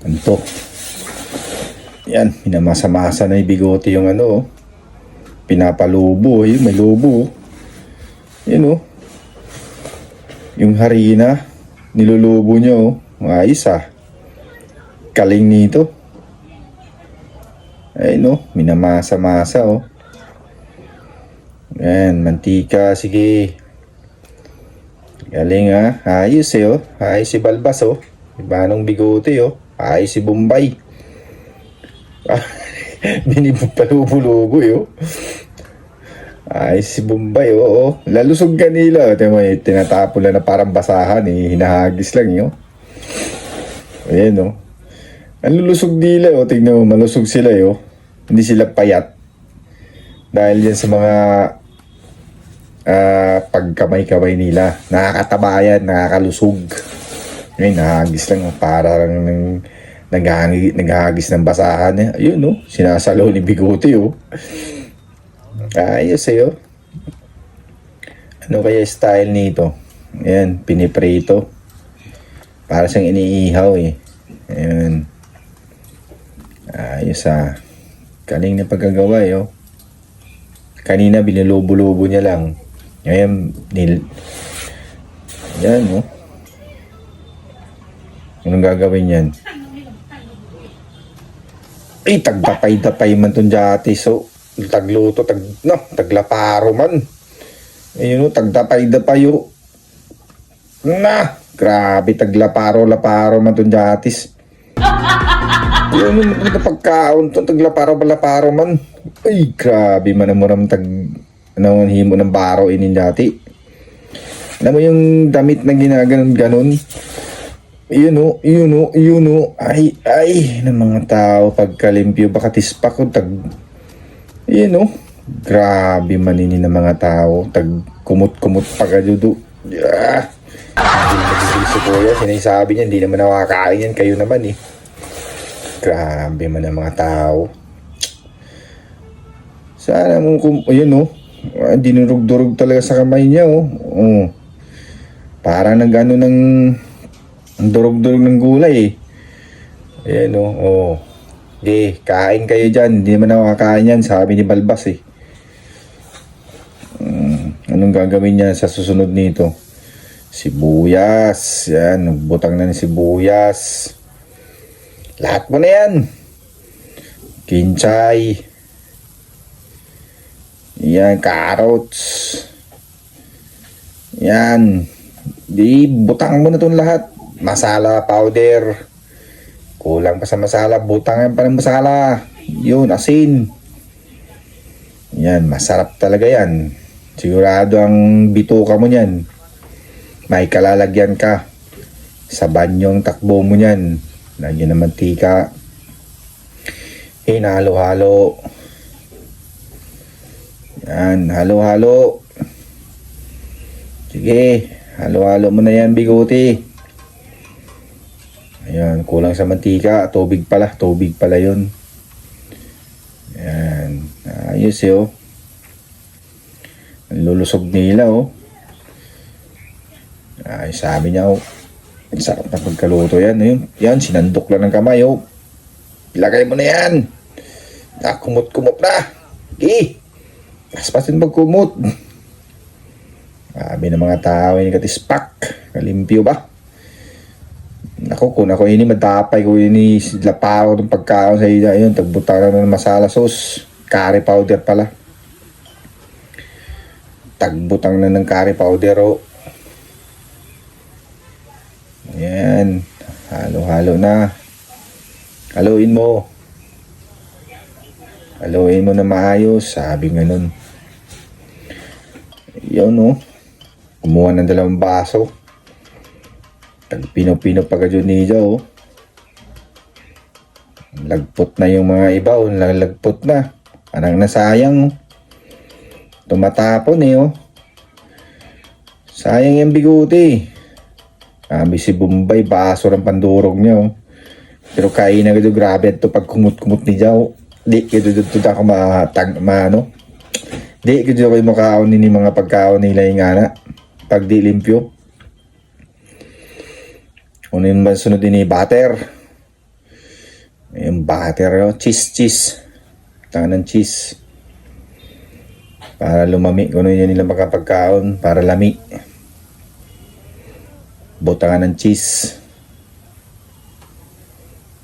Anto. Yan, minamasama-masa na yung bigote yung ano, oh. Pinapalubo, eh. May lubo. oh. Yan, oh. Yung harina, nilulubo niya, oh. Ayos, ah. Kaling nito. Ay, no. Minamasa-masa, oh. Yan, mantika, sige. Galing ah. Ayos eh oh. Ayos si Balbas oh. Iba nung bigote oh. Ayos si Bombay. Binipalubo-lubo eh oh. Ayos si Bombay oh. oh. Lalusog kanila. Ito mo eh, tinatapon na parang basahan eh. Hinahagis lang yun. Ayan oh. Ang lulusog nila oh. Tingnan mo, malusog sila eh, oh. Hindi sila payat. Dahil yan sa mga ah pagkamay-kamay nila. Nakakataba yan, nakakalusog. Ngayon, nahagis lang. oh, Naghahagi, naghahagis ng basahan. Ayun, no? Sinasalo ni Bigote, oh. Ayos, eh, oh. Ano kaya style nito? Ayan, piniprito. Para siyang iniihaw, eh. Ayan. Ayos, ah. Kaling na pagkagawa, eh, oh. Kanina, binilubo-lubo niya lang. Ngayon, nil... Yan, oh. Anong gagawin yan? Eh, tagdapay-dapay man tong dati. So, tagluto, tag, no, taglaparo man. Ayun, oh, tagdapay-dapay, oh. Na, grabe, taglaparo-laparo man tong datis. Ayun, yung mga pagkaon to, taglaparo-laparo man. Ay, grabe man mo naman tag, ano, himo ng baro inin dati. Alam mo yung damit na ginaganon-ganon? Yun o, yun o, yun o. Ay, ay, ng mga tao pagkalimpyo, baka tispak ko, tag... Yun o. Grabe manini ng mga tao. Tag kumot-kumot pa ka dudu. Yeah. Hindi nagigil si Kuya. Sinasabi niya, hindi naman nakakain yan. Kayo naman eh. Grabe man ang mga tao. Sana mo kung, ayun oh. Ah, dinurog-durog talaga sa kamay niya oh. Oh. Parang nag ano ng ang durog-durog ng gulay eh. Ayan oh. oh. Okay, kain kayo dyan. Hindi naman nakakain yan. Sabi ni Balbas eh. Hmm, anong gagawin niya sa susunod nito? Sibuyas. Yan, butang na ni sibuyas. Lahat mo na yan. Kinchay. Yan, carrots. Yan. Di, butang mo na itong lahat. Masala powder. Kulang pa sa masala. Butangan pa ng masala. Yun, asin. Yan, masarap talaga yan. Sigurado ang bituka mo niyan. May kalalagyan ka. Sa banyong takbo mo niyan. Lagyan ng mantika. Hinalo-halo. Yan, halo-halo. Sige, halo-halo mo na yan, bigote. Ayan, kulang sa mantika. Tubig pala, tubig pala yun. Yan, ayos eh, oh. Lulusog nila, oh. Ay, sabi niya, oh. Ang sarap na pagkaluto yan. Ayun, yan, sinandok lang ng kamay, oh. Ilagay mo na yan. Nakumot-kumot na. Okay. Paspasin magkumot. Sabi ng mga tao, ini katispak. Kalimpyo ba? Ako, kung ako ini matapay ko ini lapaw ng pagkaon sa iya. Ayun, tagbuta na ng masala sauce. Curry powder pala. Tagbutang na ng curry powder, oh. Yan. Halo-halo na. Haluin mo. Haluin mo na maayos. Sabi nga nun. Yun, oh. Kumuha ng dalawang baso. Tagpino-pino pa ka dyan niya, oh. Lagpot na yung mga iba, oh. Lagpot na. Parang nasayang, oh. Tumatapon, eh, oh. Sayang yung bigote. Sabi si Bombay, baso ng pandurog niya, oh. Pero kain na gado grabe ito pag kumot-kumot ni Jaw. Di gado dito ta ka matag maano. Di gado ko makaon ni mga pagkaon nila yung ana. Pag di limpyo. Unin ba sunod din ni butter. Yung butter, oh. cheese, cheese. Tangan ng cheese. Para lumami. Kung ano yun nila makapagkaon. Para lami. Butangan ng cheese.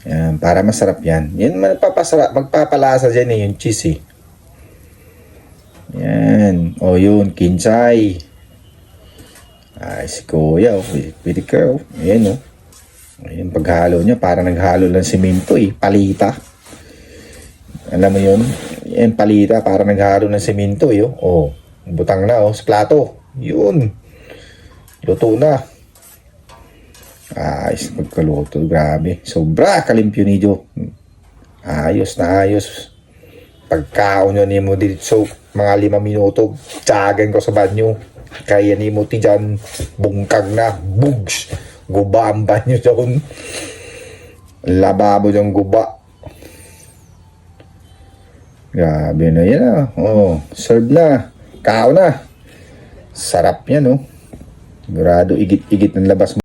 Yan, para masarap yan. Yan magpapasarap, magpapalasa dyan eh, yung cheese eh. Yan. O yun, kinsay. Ay, si kuya, oh. Pretty girl. Ayan, oh. Ayan, paghalo niya, para naghalo lang simento eh. Palita. Alam mo yun? Yan, palita, para naghalo ng simento eh. Oh, oh butang na, oh, sa plato. Yun. Luto na. Ayos, magkaluto. Grabe. Sobra kalimpyo ni Joe. Ayos na ayos. Pagkaon nyo ni mo dito mga lima minuto, tsagan ko sa banyo. Kaya ni mo dyan, bungkag na, bugs. Guba ang banyo dyan. Lababo dyan guba. Grabe na yan ah. Oh, serve na. Kao na. Sarap yan oh. Sigurado igit-igit ng labas mo.